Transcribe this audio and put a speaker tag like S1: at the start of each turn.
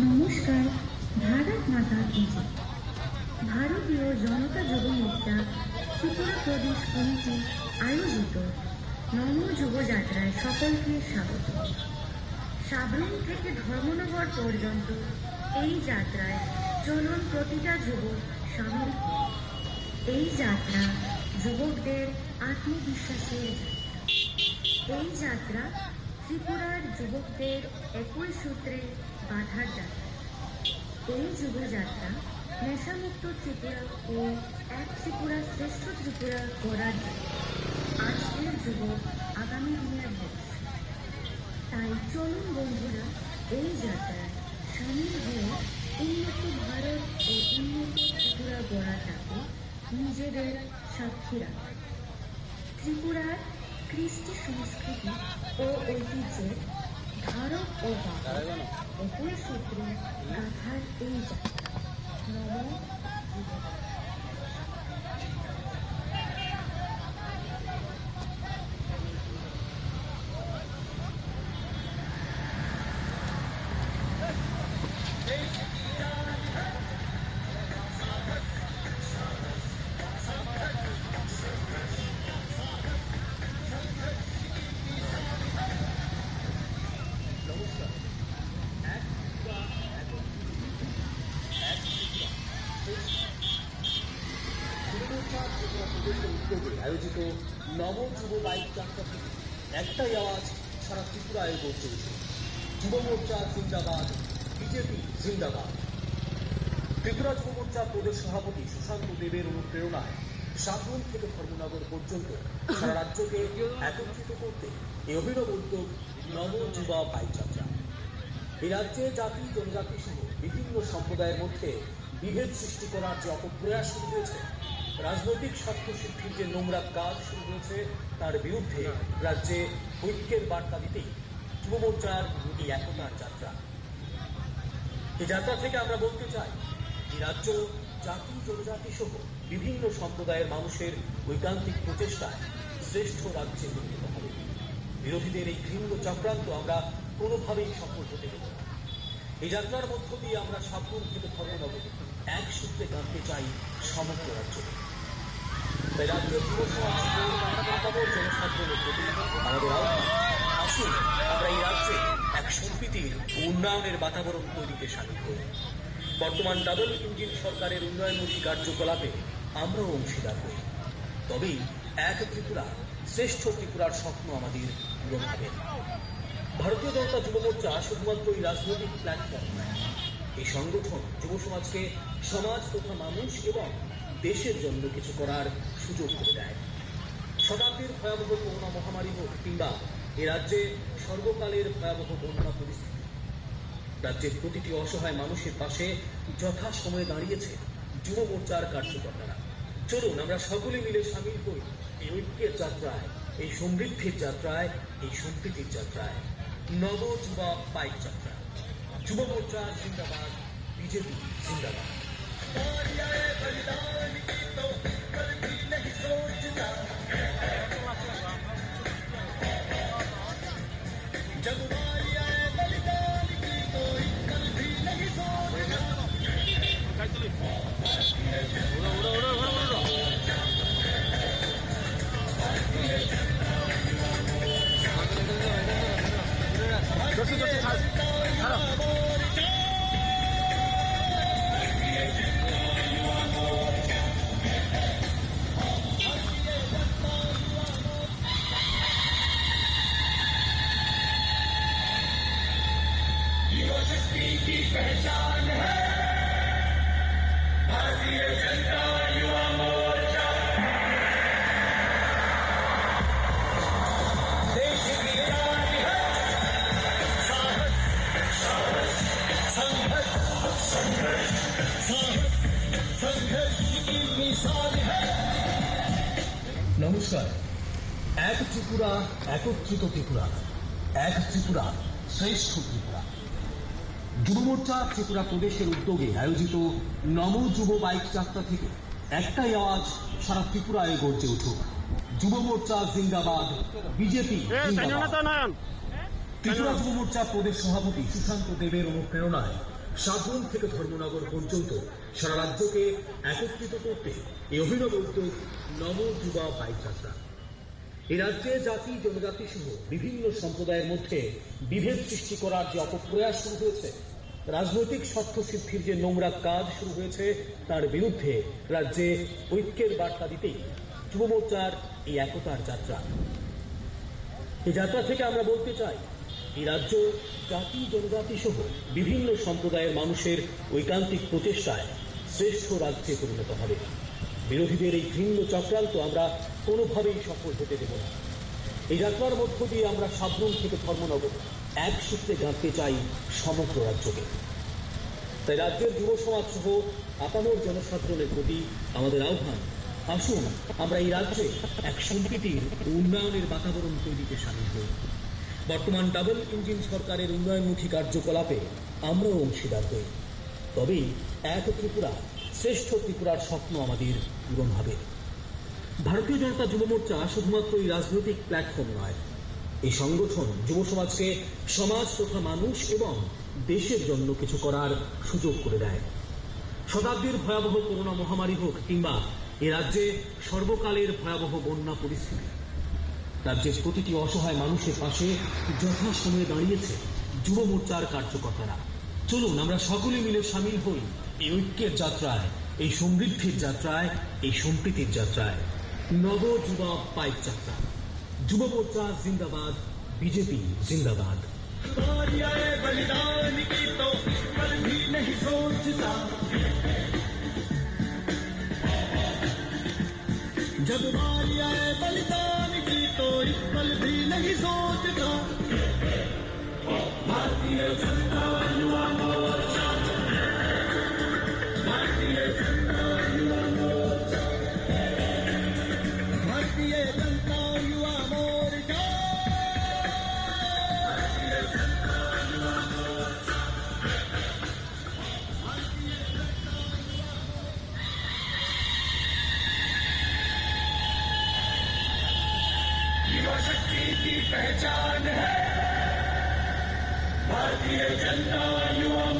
S1: নমস্কার, ভারত মাতা ভারতীয় জনতা যুব মোর্চা ত্রিপুরা প্রদেশ কমিটি আয়োজিত নম যুবযাত্রায় সকলকে স্বাগত। সাবরুম থেকে ধর্মনগর পর্যন্ত এই যাত্রায় চলুন প্রতিটা যুবক সামিল এই যাত্রা যুবকদের আত্মবিশ্বাসের এই যাত্রা ত্রিপুরার যুবকদের একই সূত্রে বাধার যাত্রা এই যুবযাত্রা নেশামুক্ত ত্রিপুরা ও এক ত্রিপুরা শ্রেষ্ঠ ত্রিপুরা গড়ার জন্য আজকের যুবক আগামী দিনের ভবিষ্যৎ তাই চলুন বন্ধুরা, এই যাত্রায় সামিল হয়ে উন্নত ভারত ও উন্নত ত্রিপুরা গড়াটাকে নিজেদের সাক্ষী রাখা। ত্রিপুরার কৃষ্টি সংস্কৃতি ও ঐতিহ্যের ধারক ও একই সূত্রে গাথার এই যাত্রা নম যুবক।
S2: নমস্কার এক ত্রিপুরা এক এক ত্রিপুরা তৃণমূলচার ত্রিপুরা প্রদেশের উদ্যোগে আয়োজিত নব যুব বাইক যাত্রা একটাই আওয়াজ সারা ত্রিপুরায় গড়ে উঠেছে। যুব মোর্চা জিন্দাবাদ, বিজেপি জিন্দাবাদ। ত্রিপুরা যুব মোর্চা প্রদেশ সভাপতি সুশান্ত দেবের অনুপ্রেরণায় সাতরুম থেকে ধর্মনগর পর্যন্ত সারা রাজ্যকে একত্রিত করতে এই অভিনব উদ্যোগ নব যুবা বাইক যাত্রা এই রাজ্যে জাতি, জনজাতি সহ বিভিন্ন সম্প্রদায়ের মধ্যে বিভেদ সৃষ্টি করার যে অপপ্রয়াস শুরু হয়েছে রাজনৈতিক স্বার্থ সিদ্ধির যে নোংরা কাজ শুরু হয়েছে, তার বিরুদ্ধে রাজ্যে ঐক্যের বার্তা দিতেই যুব মোর্চার একতার যাত্রা। এই যাত্রা থেকে আমরা বলতে চাই এই রাজ্য, জাতি, জনজাতি সহ বিভিন্ন সম্প্রদায়ের মানুষের ঐকান্তিক প্রচেষ্টায় শ্রেষ্ঠ রাজ্যে পরিণত হবে। বিরোধীদের এই ঘৃণ্য চক্রান্ত আমরা কোনোভাবেই সফল হতে দেব এই যাত্রার মধ্য দিয়ে আমরা সাবরুম থেকে ধর্মনগর এক সূত্রে গাঁথতে চাই সমগ্র রাজ্য তাই উন্নয়নের বাতাবরণ তৈরিতে হই বর্তমান ডাবল ইঞ্জিন সরকারের উন্নয়নমুখী কার্যকলাপে আমরাও অংশীদার হই। তবেই এক ত্রিপুরা, শ্রেষ্ঠ ত্রিপুরার স্বপ্ন আমাদের পূরণ হবে। ভারতীয় জনতা যুব মোর্চা শুধুমাত্র এই রাজনৈতিক প্ল্যাটফর্ম নয়, এই সংগঠন যুব সমাজকে সমাজ তথা মানুষ এবং দেশের জন্য কিছু করার সুযোগ করে দেয়। শতাব্দীর ভয়াবহ করোনা মহামারী হোক কিংবা এ রাজ্যে সর্বকালের ভয়াবহ বন্যা পরিস্থিতি। রাজ্যের প্রতিটি অসহায় মানুষের পাশে যথাসময়ে দাঁড়িয়েছে যুব মোর্চার কার্যকর্তারা। চলুন, আমরা সকলে মিলে সামিল করি এই ঐক্যের যাত্রায়, এই সমৃদ্ধির যাত্রায়, এই সম্প্রীতির যাত্রায়। নব যুবা বাইক যাত্রা। যুব মোর্চা জিন্দাবাদ, বিজেপি জিন্দাবাদ। Thank you. নমস্কার এক ত্রিপুরা একত্রিত ত্রিপুরা এক ত্রিপুরা শ্রেষ্ঠ ত্রিপুরা। যুব মোর্চা ত্রিপুরা প্রদেশের উদ্যোগে আয়োজিত নম যুব বাইক যাত্রা থেকে একটাই আওয়াজ সারা ত্রিপুরায় গর্জে উঠুক। যুব মোর্চা জিন্দাবাদ বিজেপি ত্রিপুরা যুব মোর্চা প্রদেশ সভাপতি সুশান্ত দেবের অনুপ্রেরণায় সাতজন থেকে ধর্মনগর পর্যন্ত সারা রাজ্যকে একত্রিত করতে এই অভিনব উদ্যোগ নব যুবা বাইক যাত্রা এ রাজ্যে জাতি, জনজাতি সহ বিভিন্ন সম্প্রদায়ের মধ্যে বিভেদ সৃষ্টি করার যে অপপ্রয়াস শুরু হয়েছে, রাজনৈতিক স্বার্থ সিদ্ধির যে নোংরা কাজ শুরু হয়েছে, তার বিরুদ্ধে রাজ্যে ঐক্যের বার্তা দিতেই যুব মোর্চার এই একতার যাত্রা। এই যাত্রা থেকে আমরা বলতে চাই এই রাজ্য জাতি জনজাতি সহ বিভিন্ন সম্প্রদায়ের মানুষের ঐকান্তিক প্রচেষ্টায় শ্রেষ্ঠ রাজ্যে পরিণত হবে। বিরোধীদের এই ঘৃণ্য চক্রান্ত আমরা কোনোভাবেই সফল হতে দেব না। এই যাত্রার মধ্য দিয়ে আমরা সাবরুম থেকে ধর্মনগর এক সূত্রে গাঁথতে চাই সমগ্র রাজ্যকে। তাই রাজ্যের যুব সমাজ সহ আপামর জনসাধারণের প্রতি আমাদের আহ্বান, আসুন আমরা এই রাজ্যে এক সম্প্রীতির উন্নয়নের বাতাবরণ তৈরিতে সামিল হই। বর্তমান ডাবল ইঞ্জিন সরকারের উন্নয়নমুখী কার্যকলাপে আমরাও অংশীদার হই। তবেই এক ত্রিপুরা, শ্রেষ্ঠ ত্রিপুরার স্বপ্ন আমাদের পূরণ হবে। ভারতীয় জনতা যুব মোর্চা শুধুমাত্র এই রাজনৈতিক প্ল্যাটফর্ম নয়। এই সংগঠন যুব সমাজকে সমাজ তথা মানুষ এবং দেশের জন্য কিছু করার সুযোগ করে দেয়। শতাব্দীর ভয়াবহ করোনা মহামারী হোক কিংবা এ রাজ্যে সর্বকালের ভয়াবহ বন্যা পরিস্থিতি। রাজ্যের প্রতিটি অসহায় মানুষের পাশে যথাসময়ে দাঁড়িয়েছে যুব মোর্চার কার্যকর্তারা চলুন আমরা সকলে মিলে সামিল হই এই ঐক্যের যাত্রায় এই সমৃদ্ধির যাত্রায় এই সম্প্রীতির যাত্রায় নব যুবা পাইক যাত্রা যুব মোর্চা জিন্দাবাদ বিজেপি জিন্দাবাদ
S3: बारी आए बलिदान की तो पल भी नहीं सोचता जब बारी आए बलिदान की तो इस पल भी नहीं सोचता। भारतीय जनता युवा भारतीय जनता शक्ति की पहचान है। भारतीय जनता युवा